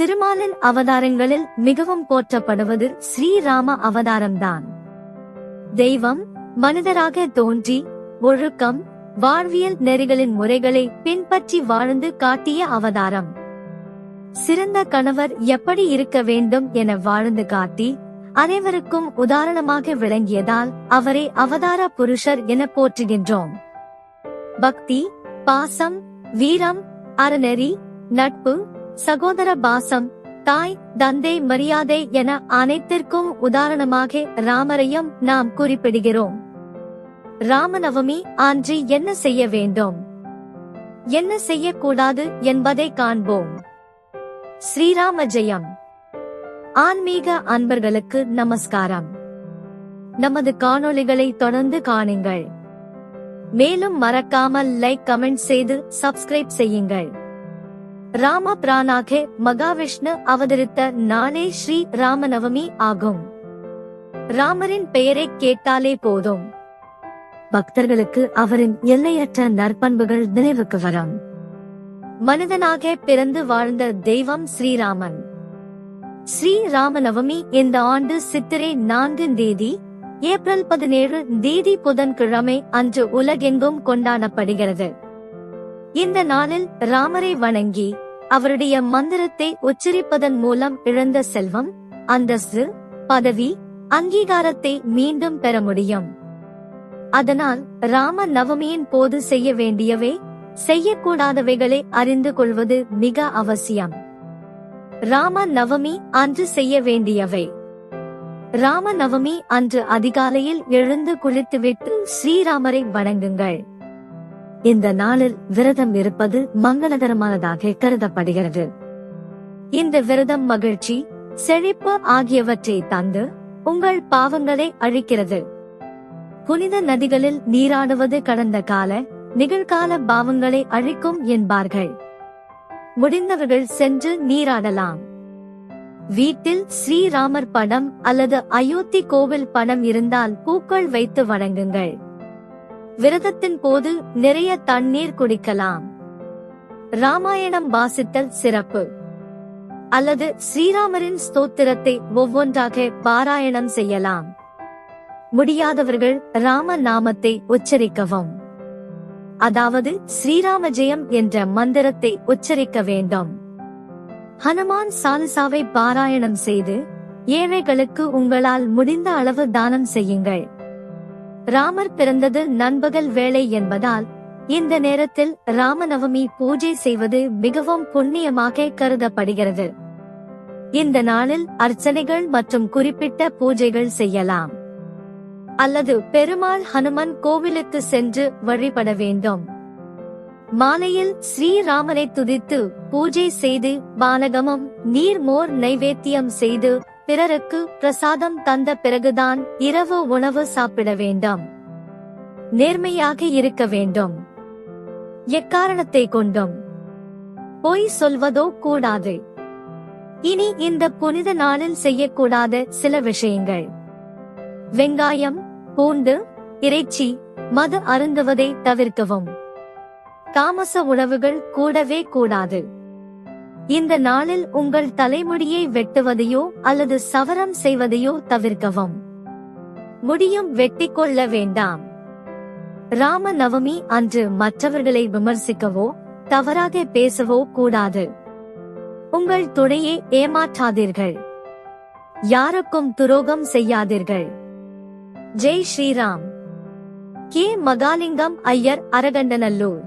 திருமாலின் அவதாரங்களில் மிகவும் போற்றப்படுவது ஸ்ரீராம அவதாரம்தான். தெய்வம் மனிதராக தோன்றி ஒழுக்கம் வாழ்வியல் நெறிகளின் முறைகளை பின்பற்றி வாழ்ந்து காட்டிய அவதாரம். சிறந்த கணவர் எப்படி இருக்க வேண்டும் என வாழ்ந்து காட்டி அனைவருக்கும் உதாரணமாக விளங்கியதால் அவரை அவதார புருஷர் என போற்றுகின்றோம். பக்தி பாசம் வீரம் அறநெறி நட்பு சகோதர பாசம் தாய் தந்தை மரியாதை என அனைத்திற்கும் உதாரணமாக ராமரையும் நாம் குறிப்பிடுகிறோம். ராமநவமி அன்று என்ன செய்ய வேண்டும்? என்ன செய்யக்கூடாது என்பதை காண்போம். ஸ்ரீராம ஜெயம் ஆன்மீக அன்பர்களுக்கு நமஸ்காரம். நமது காணொளிகளை தொடர்ந்து காணுங்கள். மேலும் மறக்காமல் லைக் கமெண்ட் செய்து சப்ஸ்கிரைப் செய்யுங்கள். ராம பிராணாகே மகாவிஷ்ணு அவதரித்த நாளே ஸ்ரீ ராமநவமி ஆகும். ராமரின் பெயரை கேட்டாலே போதும். பக்தர்களுக்கு அவரின் எல்லையற்ற நற்பண்புகள் நினைவுக்கு வரும். மனிதனாக பிறந்து வாழ்ந்த தெய்வம் ஸ்ரீராமன். ஸ்ரீராமநவமி இந்த ஆண்டு சித்திரை நான்கு தேதி ஏப்ரல் பதினேழு தேதி புதன்கிழமை அன்று உலகெங்கும் கொண்டாடப்படுகிறது. இந்த நாளில் ராமரை வணங்கி அவருடைய மந்திரத்தை உச்சரிப்பதன் மூலம் இழந்த செல்வம் அந்தஸ்து பதவி அங்கீகாரத்தை மீண்டும் பெற முடியும். அதனால் ராம நவமியின் போது செய்ய வேண்டியவை செய்யக்கூடாதவைகளை அறிந்து கொள்வது மிக அவசியம். ராம நவமி அன்று செய்ய வேண்டியவை. ராம நவமி அன்று அதிகாலையில் எழுந்து குளித்துவிட்டு ஸ்ரீராமரை வணங்குங்கள். இந்த நாளில் விரதம் இருப்பது மங்களகரமானதாக கருதப்படுகிறது. இந்த விரதம் மகிழ்ச்சி செழிப்பு ஆகியவற்றை தந்து உங்கள் பாவங்களை அழிக்கிறது. புனித நதிகளில் நீராடுவது கடந்த கால நிகழ்கால பாவங்களை அழிக்கும் என்பார்கள். முடிந்தவர்கள் சென்று நீராடலாம். வீட்டில் ஸ்ரீராமர் படம் அல்லது அயோத்தி கோவில் படம் இருந்தால் பூக்கள் வைத்து வணங்குங்கள். விரதத்தின் போது நிறைய தண்ணீர் குடிக்கலாம். ராமாயணம் வாசித்தல் சிறப்பு. அல்லது ஸ்ரீராமரின் ஸ்தோத்திரத்தை ஒவ்வொன்றாக பாராயணம் செய்யலாம். முடியாதவர்கள் ராம நாமத்தை உச்சரிக்கவும். அதாவது ஸ்ரீராம ஜெயம் என்ற மந்திரத்தை உச்சரிக்க வேண்டும். ஹனுமான் சாலிசாவை பாராயணம் செய்து ஏழைகளுக்கு உங்களால் முடிந்த அளவு தானம் செய்யுங்கள். ராமர் பிறந்தது நண்பகல் வேளை என்பதால் இந்த நேரத்தில் ராமநவமி பூஜை செய்வது மிகவும் புண்ணியமாக கருதப்படுகிறது. இந்த நாளில் அர்ச்சனைகள் மற்றும் குறிப்பிட்ட பூஜைகள் செய்யலாம். அல்லது பெருமாள் ஹனுமன் கோவிலுக்கு சென்று வழிபட வேண்டும். மாலையில் ஸ்ரீராமனை துதித்து பூஜை செய்து பானகமும் நீர்மோர் நைவேத்தியம் செய்து பிறருக்கு பிரசாதம் தந்த பிறகுதான் இரவு உணவு சாப்பிட வேண்டும். நேர்மையாக இருக்க வேண்டும். எக்காரணத்தை கொண்டும்? பொய் சொல்வதோ கூடாது. இனி இந்த புனித நாளில் செய்யக்கூடாத சில விஷயங்கள். வெங்காயம் பூண்டு இறைச்சி மது அருந்துவதை தவிர்க்கவும். தாமச உணவுகள் கூடவே கூடாது. இந்த நாளில் உங்கள் தலைமுடியை வெட்டுவதையோ அல்லது சவரம் செய்வதையோ தவிர்க்கவும். முடியும் வெட்டிக்கொள்ள வேண்டாம். ராம நவமி அன்று மற்றவர்களை விமர்சிக்கவோ தவறாக பேசவோ கூடாது. உங்கள் துணையை ஏமாற்றாதீர்கள். யாருக்கும் துரோகம் செய்யாதீர்கள். ஜெய் ஸ்ரீராம். கே மகாலிங்கம் ஐயர் அரகண்டநல்லூர்